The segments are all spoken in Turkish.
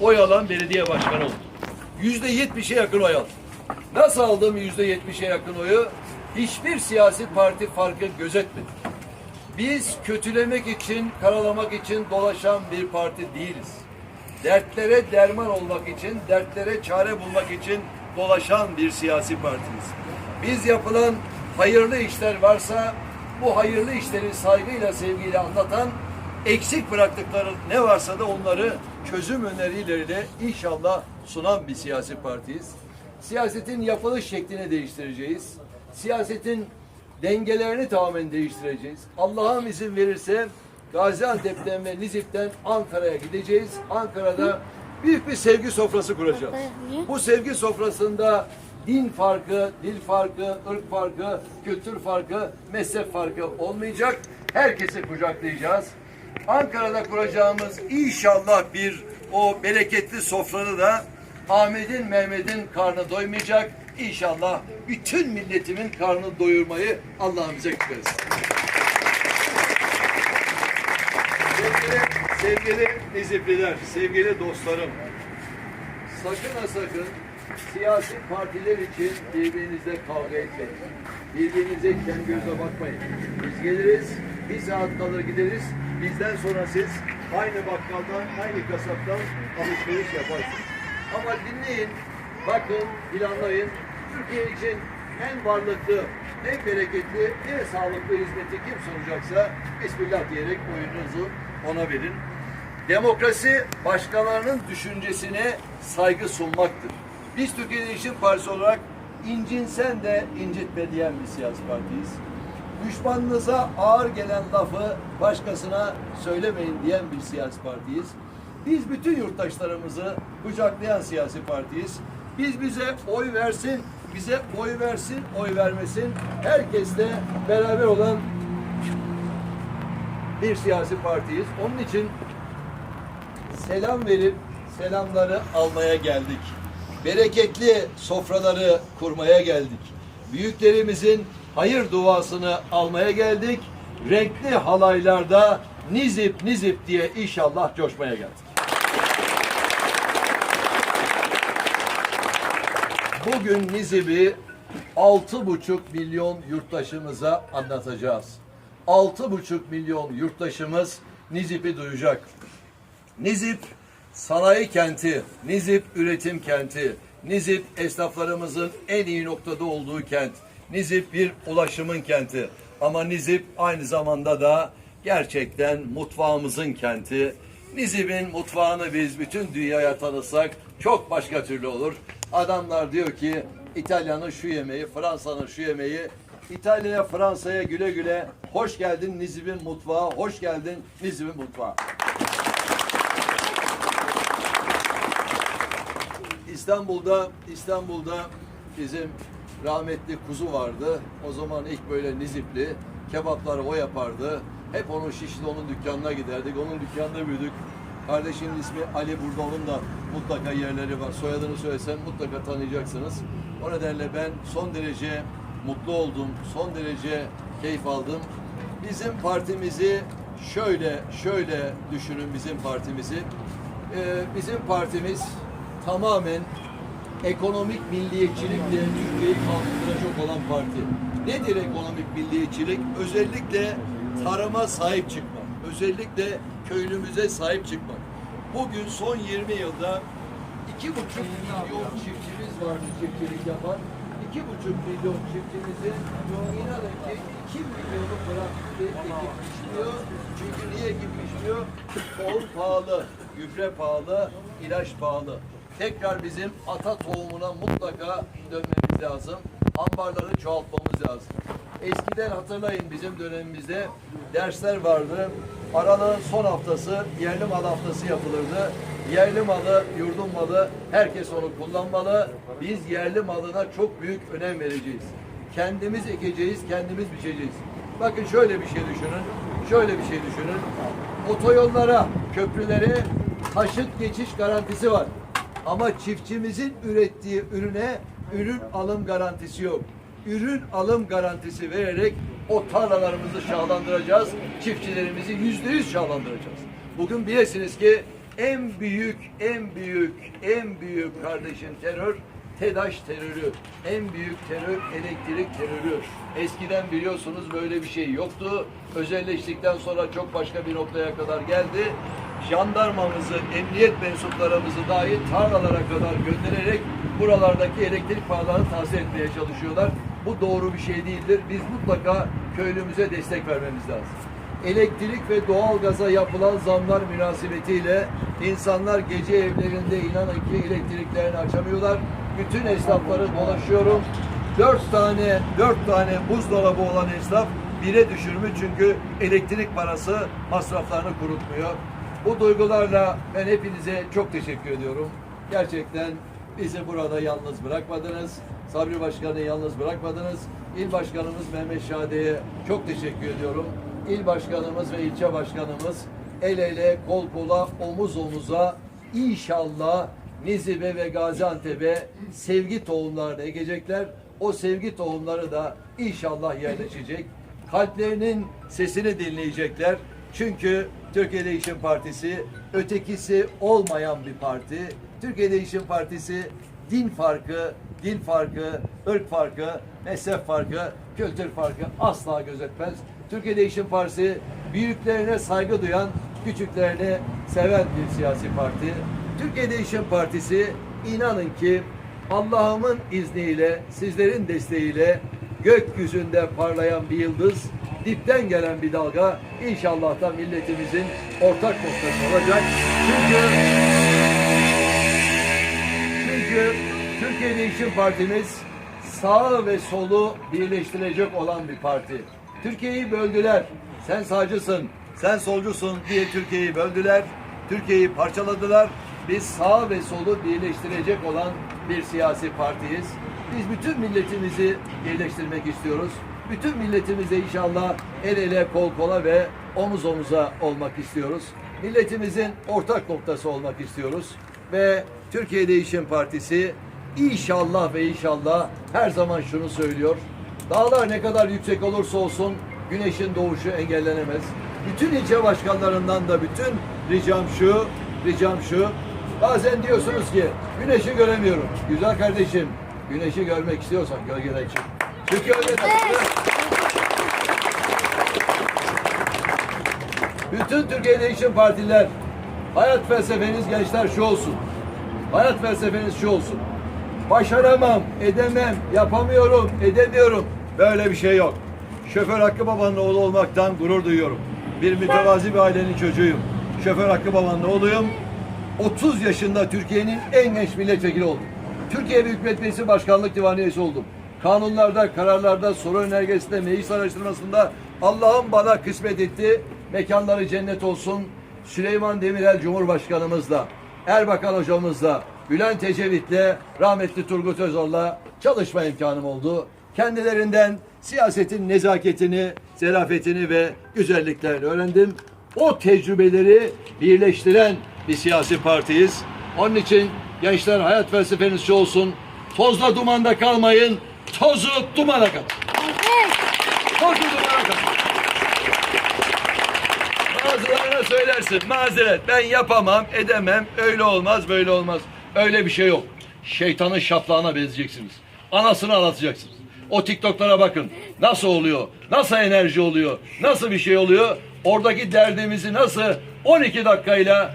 oy alan belediye başkanı oldum. Yüzde yetmişe yakın oy aldım. Nasıl aldım yüzde yetmişe yakın oyu? Hiçbir siyasi parti farkı gözetmedi. Biz kötülemek için, karalamak için dolaşan bir parti değiliz. Dertlere derman olmak için, dertlere çare bulmak için dolaşan bir siyasi partiyiz. Biz yapılan hayırlı işler varsa bu hayırlı işleri saygıyla, sevgiyle anlatan, eksik bıraktıkları ne varsa da onları çözüm önerileriyle inşallah sunan bir siyasi partiyiz. Siyasetin yapılış şeklini değiştireceğiz. Siyasetin dengelerini tamamen değiştireceğiz. Allah'ım izin verirse Gaziantep'ten ve Nizip'ten Ankara'ya gideceğiz. Ankara'da büyük bir sevgi sofrası kuracağız. Bu sevgi sofrasında din farkı, dil farkı, ırk farkı, kültür farkı, mezhep farkı olmayacak. Herkesi kucaklayacağız. Ankara'da kuracağımız inşallah bir o bereketli sofranı da Ahmet'in, Mehmet'in karnı doymayacak. İnşallah bütün milletimin karnını doyurmayı Allah'ım bize kısmet. Sevgili, sevgili Nizipliler, sevgili dostlarım, sakın ha sakın siyasi partiler için birbirinizle kavga etmeyin. Birbirinize kendi göze bakmayın. Biz geliriz, bir saat kalır gideriz. Bizden sonra siz aynı bakkaldan, aynı kasaptan alışveriş yaparsınız. Ama dinleyin, bakın, planlayın. Türkiye için en varlıklı, en bereketli, en sağlıklı hizmeti kim sunacaksa Bismillah diyerek oyununuzu ona verin. Demokrasi başkalarının düşüncesine saygı sunmaktır. Biz Türkiye Değişim Partisi olarak incinsen de incitme diyen bir siyasi partiyiz. Düşmanınıza ağır gelen lafı başkasına söylemeyin diyen bir siyasi partiyiz. Biz bütün yurttaşlarımızı kucaklayan siyasi partiyiz. Biz bize oy versin, bize oy versin, oy vermesin. Herkesle beraber olan bir siyasi partiyiz. Onun için selam verip selamları almaya geldik. Bereketli sofraları kurmaya geldik. Büyüklerimizin hayır duasını almaya geldik. Renkli halaylarda nizip nizip diye inşallah coşmaya geldik. Bugün Nizip'i altı buçuk milyon yurttaşımıza anlatacağız. Altı buçuk milyon yurttaşımız Nizip'i duyacak. Nizip sanayi kenti, Nizip üretim kenti, Nizip esnaflarımızın en iyi noktada olduğu kent. Nizip bir ulaşımın kenti. Ama Nizip aynı zamanda da gerçekten mutfağımızın kenti. Nizip'in mutfağını biz bütün dünyaya tanısak çok başka türlü olur. Adamlar diyor ki İtalya'nın şu yemeği, Fransa'nın şu yemeği, İtalya'ya, Fransa'ya güle güle hoş geldin Nizip'in mutfağı, hoş geldin Nizip'in mutfağı. İstanbul'da İstanbul'da bizim rahmetli kuzu vardı. O zaman ilk böyle Nizipli kebapları o yapardı. Hep onun şişli onun dükkanına giderdik. Onun dükkanında büyüdük. Kardeşimin ismi Ali burada onun da mutlaka yerleri var. Soyadını söylesem mutlaka tanıyacaksınız. O nedenle ben son derece mutlu oldum. Son derece keyif aldım. Bizim partimizi şöyle şöyle düşünün bizim partimizi. Ee, bizim partimiz tamamen ekonomik milliyetçilikle Türkiye'yi kalkındıracak olan parti. Nedir ekonomik milliyetçilik? Özellikle tarıma sahip çıkmak. Özellikle köylümüze sahip çıkmak. Bugün son 20 yılda iki buçuk milyon çiftçimiz vardı çiftçilik yapan. İki buçuk milyon çiftçimizin inanın ki iki milyonu bıraktı ekip biçmiyor. Çünkü niye biçmiyor? Tohum pahalı, gübre pahalı, ilaç pahalı. Tekrar bizim ata tohumuna mutlaka dönmemiz lazım. Ambarları çoğaltmamız lazım. Eskiden hatırlayın bizim dönemimizde dersler vardı. Aralığın son haftası yerli mal haftası yapılırdı. Yerli malı, yurdun malı herkes onu kullanmalı. Biz yerli malına çok büyük önem vereceğiz. Kendimiz ekeceğiz, kendimiz biçeceğiz. Bakın şöyle bir şey düşünün. Şöyle bir şey düşünün. Otoyollara, köprülere taşıt geçiş garantisi var. Ama çiftçimizin ürettiği ürüne ürün alım garantisi yok. Ürün alım garantisi vererek o tarlalarımızı şahlandıracağız. Çiftçilerimizi yüzde yüz şahlandıracağız. Bugün bilesiniz ki en büyük, en büyük, en büyük kardeşim terör TEDAŞ terörü. En büyük terör elektrik terörü. Eskiden biliyorsunuz böyle bir şey yoktu. Özelleştikten sonra çok başka bir noktaya kadar geldi. Jandarmamızı, emniyet mensuplarımızı dahi tarlalara kadar göndererek buralardaki elektrik paralarını tahsil etmeye çalışıyorlar. Bu doğru bir şey değildir. Biz mutlaka köylümüze destek vermemiz lazım elektrik ve doğalgaza yapılan zamlar münasebetiyle insanlar gece evlerinde inanın ki elektriklerini açamıyorlar. Bütün esnafları dolaşıyorum. Dört tane, dört tane buzdolabı olan esnaf bire düşürmüş çünkü elektrik parası masraflarını kurutmuyor. Bu duygularla ben hepinize çok teşekkür ediyorum. Gerçekten bizi burada yalnız bırakmadınız. Sabri Başkan'ı yalnız bırakmadınız. İl Başkanımız Mehmet Şade'ye çok teşekkür ediyorum. İl Başkanımız ve ilçe başkanımız el ele, kol kola, omuz omuza inşallah Nizibe ve Gaziantep'e sevgi tohumlarını ekecekler. O sevgi tohumları da inşallah yerleşecek. Kalplerinin sesini dinleyecekler. Çünkü Türkiye Değişim Partisi ötekisi olmayan bir parti. Türkiye Değişim Partisi din farkı, dil farkı, ırk farkı, mezhep farkı, kültür farkı asla gözetmez. Türkiye Değişim Partisi büyüklerine saygı duyan, küçüklerine seven bir siyasi parti. Türkiye Değişim Partisi inanın ki Allah'ımın izniyle, sizlerin desteğiyle gökyüzünde parlayan bir yıldız, dipten gelen bir dalga inşallah da milletimizin ortak noktası olacak. Çünkü çünkü Türkiye Değişim Partimiz sağ ve solu birleştirecek olan bir parti. Türkiye'yi böldüler. Sen sağcısın, sen solcusun diye Türkiye'yi böldüler. Türkiye'yi parçaladılar. Biz sağ ve solu birleştirecek olan bir siyasi partiyiz. Biz bütün milletimizi birleştirmek istiyoruz. Bütün milletimizle inşallah el ele, kol kola ve omuz omuza olmak istiyoruz. Milletimizin ortak noktası olmak istiyoruz. Ve Türkiye Değişim Partisi inşallah ve inşallah her zaman şunu söylüyor. Dağlar ne kadar yüksek olursa olsun güneşin doğuşu engellenemez. Bütün ilçe başkanlarından da bütün ricam şu, ricam şu. Bazen diyorsunuz ki güneşi göremiyorum. Güzel kardeşim, güneşi görmek istiyorsan gölgeden çık. Çık gölgeden. Bütün Türkiye Değişim Partiler hayat felsefeniz gençler şu olsun. Hayat felsefeniz şu olsun. Başaramam, edemem, yapamıyorum, edemiyorum. Böyle bir şey yok. Şoför Hakkı Baba'nın oğlu olmaktan gurur duyuyorum. Bir mütevazi bir ailenin çocuğuyum. Şoför Hakkı Baba'nın oğluyum. 30 yaşında Türkiye'nin en genç milletvekili oldum. Türkiye Büyük Millet Meclisi Başkanlık Divanı üyesi oldum. Kanunlarda, kararlarda, soru önergesinde, meclis araştırmasında Allah'ım bana kısmet etti. Mekanları cennet olsun. Süleyman Demirel Cumhurbaşkanımızla, Erbakan hocamızla, Bülent Ecevit'le, rahmetli Turgut Özal'la çalışma imkanım oldu. Kendilerinden siyasetin nezaketini, zarafetini ve güzelliklerini öğrendim. O tecrübeleri birleştiren bir siyasi partiyiz. Onun için gençler hayat felsefeniz olsun. Tozla dumanda kalmayın. Tozu dumana katın. Tozu dumana katın. Bazılarına söylersin mazeret ben yapamam edemem öyle olmaz böyle olmaz. Öyle bir şey yok. Şeytanın şaplağına benzeyeceksiniz. Anasını anlatacaksınız. O TikTok'lara bakın. Nasıl oluyor? Nasıl enerji oluyor? Nasıl bir şey oluyor? Oradaki derdimizi nasıl 12 dakikayla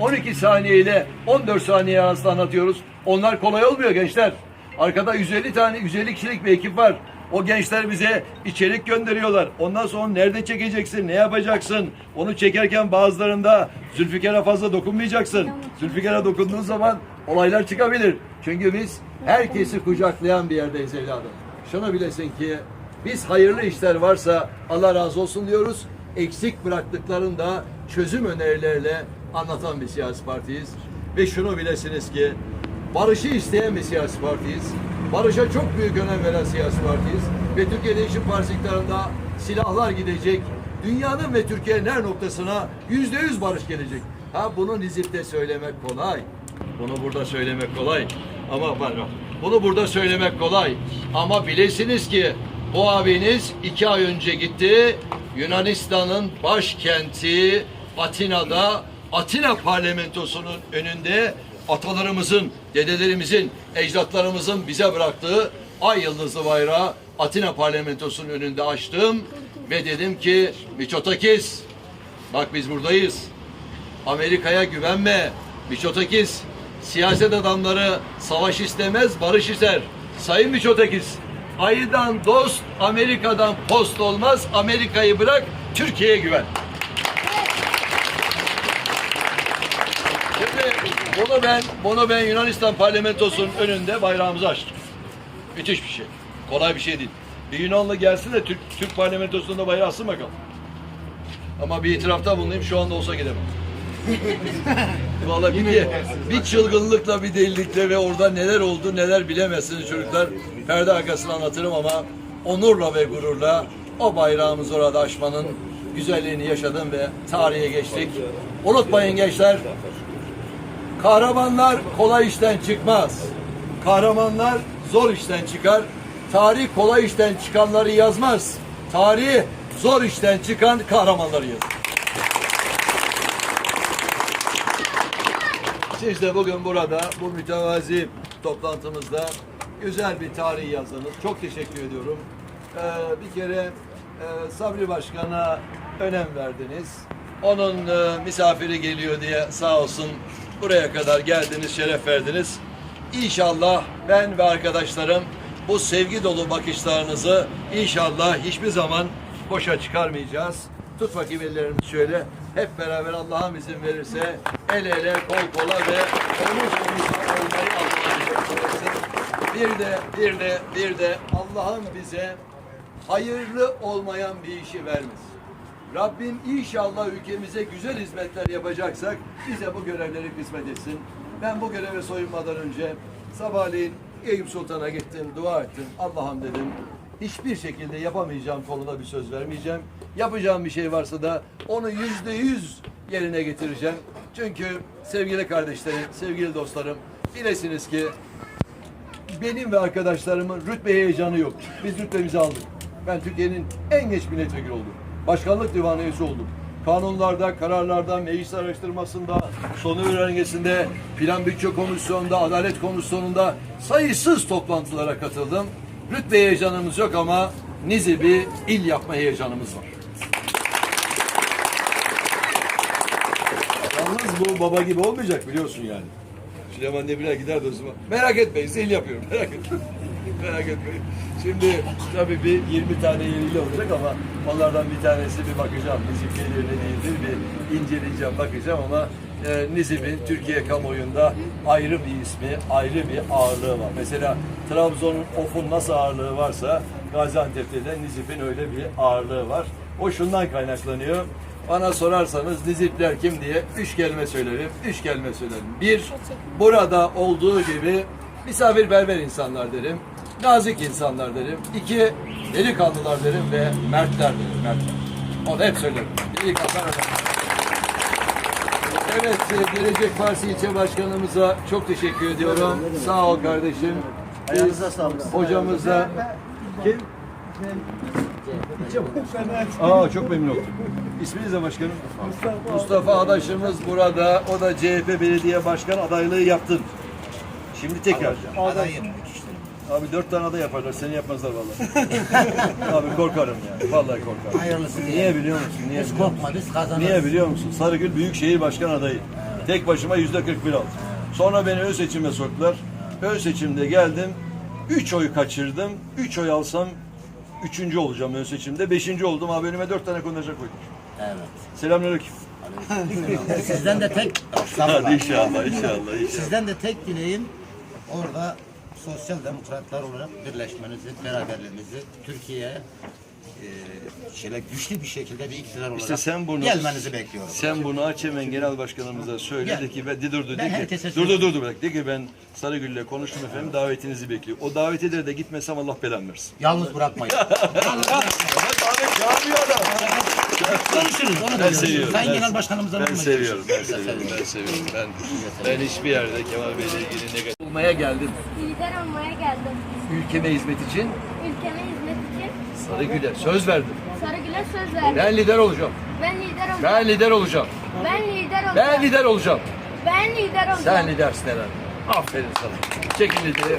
12 saniyeyle 14 saniye arasında anlatıyoruz. Onlar kolay olmuyor gençler. Arkada 150 tane 150 kişilik bir ekip var. O gençler bize içerik gönderiyorlar. Ondan sonra nerede çekeceksin, ne yapacaksın? Onu çekerken bazılarında Zülfikar'a fazla dokunmayacaksın. Zülfikar'a dokunduğun zaman olaylar çıkabilir. Çünkü biz herkesi kucaklayan bir yerdeyiz evladım. Şunu bilesin ki biz hayırlı işler varsa Allah razı olsun diyoruz. Eksik bıraktıklarını da çözüm önerilerle anlatan bir siyasi partiyiz. Ve şunu bilesiniz ki barışı isteyen bir siyasi partiyiz. Barışa çok büyük önem veren siyasi partiyiz. Ve Türkiye Değişim Partisi iktidarında silahlar gidecek. Dünyanın ve Türkiye'nin her noktasına yüzde yüz barış gelecek. Ha bunu Nizip'te söylemek kolay. Bunu burada söylemek kolay. Ama pardon. Bunu burada söylemek kolay. Ama bilesiniz ki bu abiniz iki ay önce gitti. Yunanistan'ın başkenti Atina'da Atina parlamentosunun önünde atalarımızın, dedelerimizin, ecdatlarımızın bize bıraktığı ay yıldızlı bayrağı Atina parlamentosunun önünde açtım ve dedim ki Miçotakis bak biz buradayız. Amerika'ya güvenme. Miçotakis siyaset adamları savaş istemez, barış ister. Sayın Miçotakis, ayıdan dost, Amerika'dan post olmaz. Amerika'yı bırak, Türkiye'ye güven. Şimdi bunu ben, bunu ben Yunanistan parlamentosunun önünde bayrağımızı açtım. Müthiş bir şey. Kolay bir şey değil. Bir Yunanlı gelsin de Türk, Türk parlamentosunda bayrağı assın bakalım. Ama bir itirafta bulunayım şu anda olsa gidemem. Vallahi bir, bir çılgınlıkla bir delilikle ve orada neler oldu neler bilemezsiniz çocuklar. Perde arkasını anlatırım ama onurla ve gururla o bayrağımızı orada açmanın güzelliğini yaşadım ve tarihe geçtik. Unutmayın gençler, kahramanlar kolay işten çıkmaz. Kahramanlar zor işten çıkar. Tarih kolay işten çıkanları yazmaz. Tarih zor işten çıkan kahramanları yazar. Siz de bugün burada bu mütevazi toplantımızda güzel bir tarih yazdınız. Çok teşekkür ediyorum. Ee, bir kere e, Sabri Başkan'a önem verdiniz. Onun e, misafiri geliyor diye sağ olsun buraya kadar geldiniz, şeref verdiniz. İnşallah ben ve arkadaşlarım bu sevgi dolu bakışlarınızı inşallah hiçbir zaman boşa çıkarmayacağız. Tut bakayım ellerimizi şöyle. Hep beraber Allah'ım izin verirse el ele, kol kola ve omuz omuza olmayı verirse. Bir de, bir de, bir de Allah'ım bize hayırlı olmayan bir işi vermesin. Rabbim inşallah ülkemize güzel hizmetler yapacaksak bize bu görevleri kısmet etsin. Ben bu göreve soyunmadan önce sabahleyin Eyüp Sultan'a gittim, dua ettim. Allah'ım dedim hiçbir şekilde yapamayacağım konuda bir söz vermeyeceğim. Yapacağım bir şey varsa da onu yüzde yüz yerine getireceğim. Çünkü sevgili kardeşlerim, sevgili dostlarım bilesiniz ki benim ve arkadaşlarımın rütbe heyecanı yok. Biz rütbemizi aldık. Ben Türkiye'nin en geç milletvekili oldum. Başkanlık divanı üyesi oldum. Kanunlarda, kararlarda, meclis araştırmasında, sonu öğrengesinde, plan bütçe komisyonunda, adalet komisyonunda sayısız toplantılara katıldım. Rütbe heyecanımız yok ama Nizip'i il yapma heyecanımız var. Yalnız bu baba gibi olmayacak biliyorsun yani. Süleyman Demirel gider de o zaman. Merak etmeyin zil yapıyorum. Merak etmeyin. Merak etmeyin. Şimdi tabii bir 20 tane yeriyle olacak ama onlardan bir tanesi bir bakacağım. Nizip gelir ne değildir bir inceleyeceğim bakacağım ama e, Nizip'in Türkiye kamuoyunda ayrı bir ismi, ayrı bir ağırlığı var. Mesela Trabzon'un Of'un nasıl ağırlığı varsa Gaziantep'te de Nizip'in öyle bir ağırlığı var. O şundan kaynaklanıyor. Bana sorarsanız Nizipler kim diye üç kelime söylerim. Üç kelime söylerim. Bir, burada olduğu gibi misafirperver insanlar derim. Nazik insanlar derim. İki, delikanlılar derim ve mertler derim. Mertler. Onu hep söylerim. Delikanlılar önemli. Evet, Gelecek Partisi ilçe başkanımıza çok teşekkür ediyorum. Sağ ol kardeşim. Ayağınıza sağlık. Hocamıza kim? Aa çok memnun oldum. İsminiz ne başkanım? Mustafa. Mustafa adaşımız burada. O da CHP belediye başkan adaylığı yaptın. Şimdi tekrar. Adayım. Abi dört tane aday yaparlar. Seni yapmazlar vallahi. Abi korkarım ya. Vallahi korkarım. Hayırlısı. Niye biliyor musun? Niye Biz biliyor musun? korkma biz kazanırız. Niye biliyor musun? Sarıgül Büyükşehir Başkan adayı. Tek başıma yüzde 41 aldım. Sonra beni ön seçime soktular. Ön seçimde geldim. 3 oy kaçırdım. 3 oy alsam üçüncü olacağım ön seçimde. Beşinci oldum abi önüme dört tane konuşacak koydum. Evet. Selamünaleyküm. Sizden de tek Hadi inşallah inşallah inşallah. Sizden de tek dileğim orada sosyal demokratlar olarak birleşmenizi, beraberliğinizi Türkiye'ye e, şöyle güçlü bir şekilde bir iktidar olarak İşte sen bunu gelmenizi bekliyorum. Sen bunu aç hemen genel başkanımıza söyle Gel. de ki ben de dur dur Ben de ki herkese dur dur söyleyeyim. dur dur bak de ki ben Sarıgül'le konuştum efendim davetinizi bekliyor. O davete de gitmesem Allah belamı versin. Yalnız bırakmayın. Davet çağırmıyor adam. Konuşuruz onu da seviyorum. Sayın ben- Genel Başkanımızla Ben seviyorum. Ben seviyorum. Ben seviyorum. Ben ben hiçbir yerde Kemal Bey'le ilgili negatif olmaya geldim. Lider olmaya geldim. Ülkeme hizmet için Ülkeme hizmet için Sarıgül'e söz verdim. Sarıgül'e söz verdim. Ben lider olacağım. Ben lider olacağım. Ben lider olacağım. Ben lider olacağım. Ben lider olacağım. Ben lider olacağım. Sen lidersin herhalde. Aferin sana. Çekin lideri.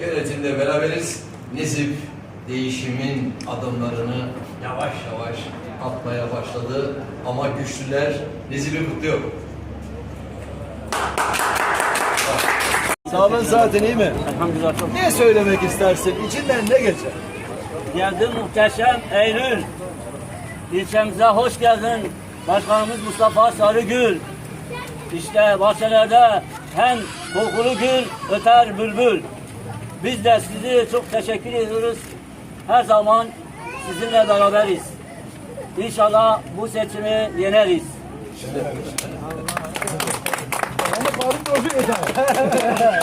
Yönetimde beraberiz. Nizip değişimin adımlarını yavaş yavaş atmaya başladı. Ama güçlüler Nizip'i kutluyor. Sağlığın saatin iyi mi? Elhamdülillah çok Ne söylemek istersin? İçinden ne geçer? geldin muhteşem Eylül. İlçemize hoş geldin. Başkanımız Mustafa Sarıgül. İşte bahçelerde hem kokulu gül öter bülbül. Biz de sizi çok teşekkür ediyoruz. Her zaman sizinle beraberiz. İnşallah bu seçimi yeneriz. Agora improvisar.